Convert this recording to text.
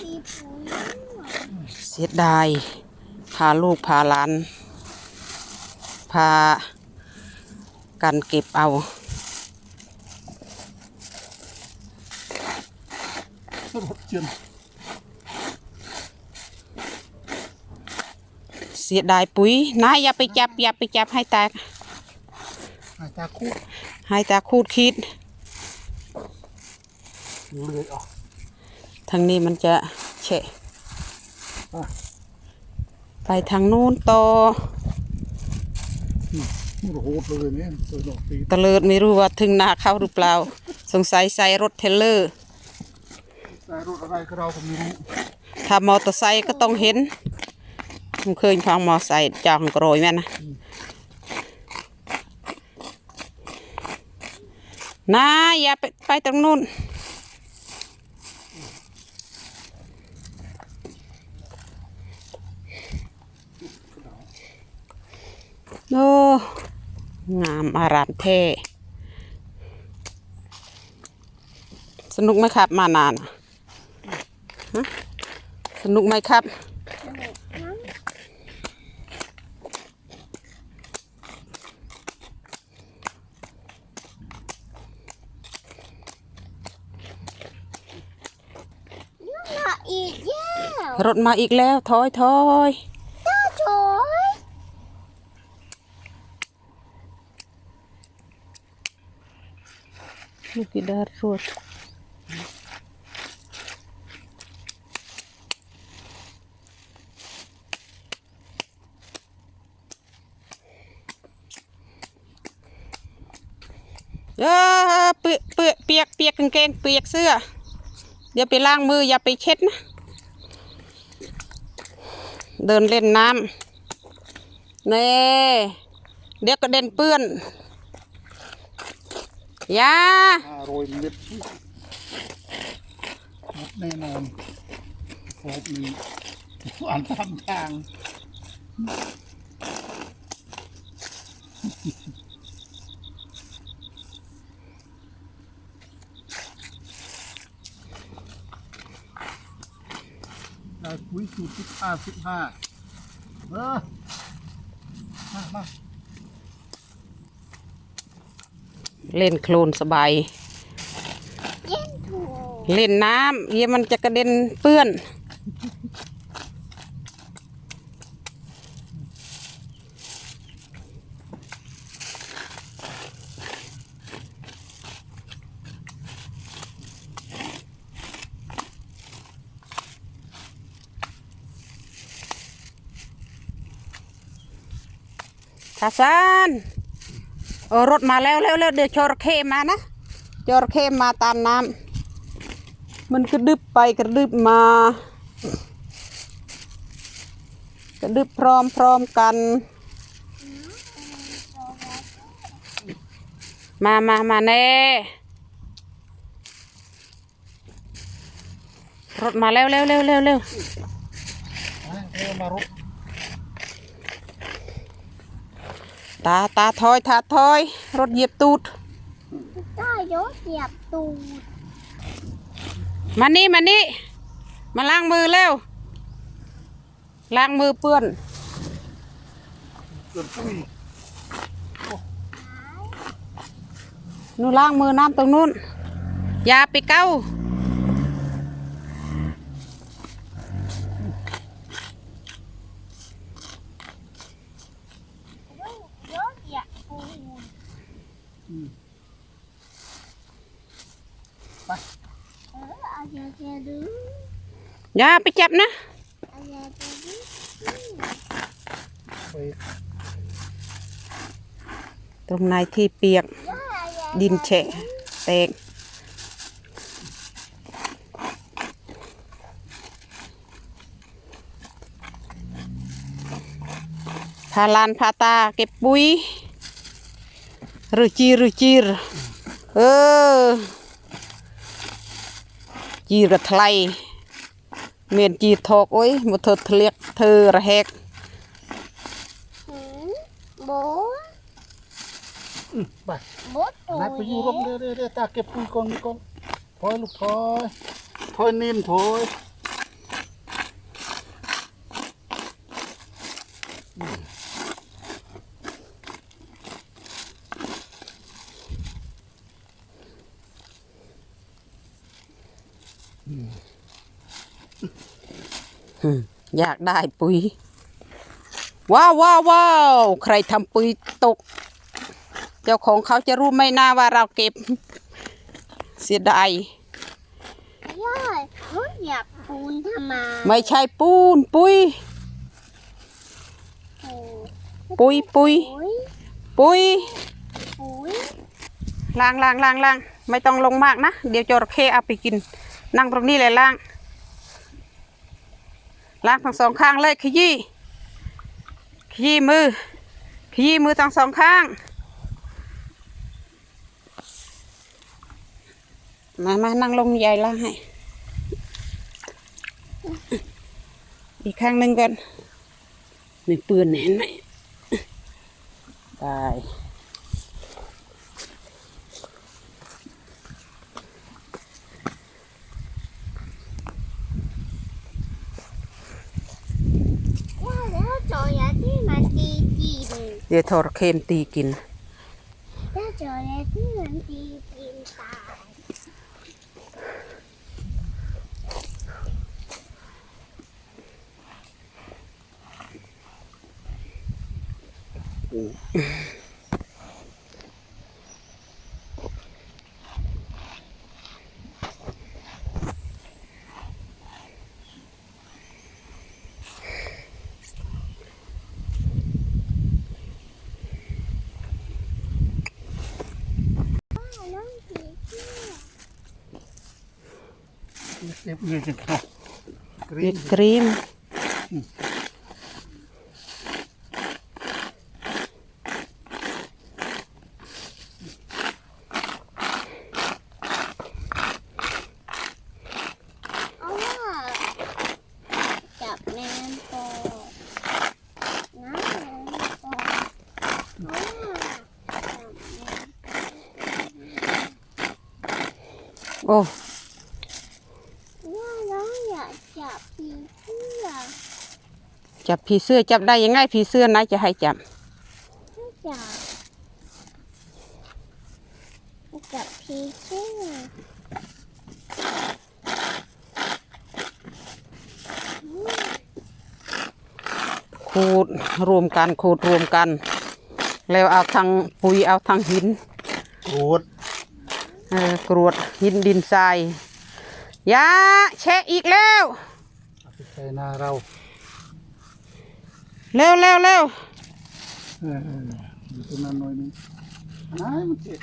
มีปุ๋ยเสียดาย พาลูกพาหลาน พากันเก็บเอารถเจียนเสียดายปุ๋ยนายอย่าไปจับ อย่าไปจับให้ตาหายตาคู่ให้ตาคูดคิดเลื่อยออก ทางนี้มันจะเฉะอะไปทางนู้นต่อมันโหดเลยเนี่ยตัวดอกตีตะเลิดไม่รู้ว่าถึงนาเข้าหรือเปล่า สงสัยใส่รถเทรลเลอร์แต่รถอะไรก็เราก็ไม่รู้ถ้ามอเตอร์ไซค์ก็ต้องเห็นผมเคยฟังมอเตอร์ไซค์จองกรอยแม่นะนาอย่าไปไปตรงนู้นโอ้ งามอารามเท่สนุกไหมครับ มานานอะฮะสนุกไหมครับมาอีกแล้วรถมาอีกแล้ว ถอยถอย จ้าโจย ลูกกีดาร์รถเออเปียกเปียกเปียกเปียกกางเกงเปียกเสื้ออย่าไปล้างมืออย่าไปเช็ดนะ เดินเล่นน้ำเน่เดี๋ยวก็เด่นเปื้อน ยาห้าร้อยเมตรหมดแน่นอนโคบนี้อันตามทางได้ปุ๋ยสูตรสิบห้าสิบห้าเออมามา เล่นโคลนสบายเย็นถูกเล่นน้ำเยี่ยมันจะกระเด็นเปื้อนทาซานเออรถมาแล้วแล้วแล้วเดี๋ยวจระเข้มานะจระเข้มาตามน้ำมันกระดึบไปกระดึบมากระดึบพร้อมพร้อมกัน มามามาแน่รถมาแล้วเร็วเร็วเร็วเร็วมารถ ตาตาถอยตาถอย รถเหยียบตูดจ้าโยเหยียบตูดมานี่มานี่มาล้างมือเร็วล้างมือเปื้อนเกิดปุ้ยหนูล้างมือน้ำตรงนู้นอย่าไปเก้า โยเหยียบปูน ไป เออเอาเยอะๆดู อย่าไปจับนะตรงไหนที่เปียกดินแฉะแตกพาลานพาตาเก็บปุ๋ยรือจีรือจีรเออจีระไทย មានជីថកអុយមកធ្វើធ្លាក់ធ្វើរហែកបូបាទបូតណាប់យូររំលឺតាគេពុយកូនកូនថយលោកថយថយនីនថយ อยากได้ปุ๋ย ว้าวว้าวว้าวใครทำปุ๋ยตก เจ้าของเขาจะรู้ไหมนาว่าเราเก็บ เสียดายย่าหนูอยากปูนทำไมไม่ใช่ปูนปุ๋ยปูปุ๋ยปุ๋ย ปุ๋ยปุ๋ยปุ๋ยล้างล้างล้างล้างไม่ต้องลงมากนะ เดี๋ยวจระเข้เอาไปกิน นั่งตรงนี้เลยล้าง ล้างทั้งสองข้างเลยขยี้ขยี้มือขยี้มือทั้งสองข้างมามานั่งลงยายล้างให้ อีกข้างหนึ่งก่อนนี่ปืนเห็นไหมตาย ย่าแล้วจอยาที่มันตีกิน เดี๋ยวทอร์เคมตีกินย่าจอยาที่มันตีกินตายองผีเสื้ อเก็ จับผีเสื้อจับได้ยังไงผีเสื้อนะจะให้จับให้จับจับผีเสื้อขูดรวมกันขูดรวมกัน แล้วเอาทางปุ๋ยเอาทางหินโกรธเออกรวดหินดินทรายยาแชะอีกแล้ว เอาไปใส่นาเรา เร็วเร็วเร็วเอออยู่ตรงนั้นหน่อยนึงนายมันเจ็บ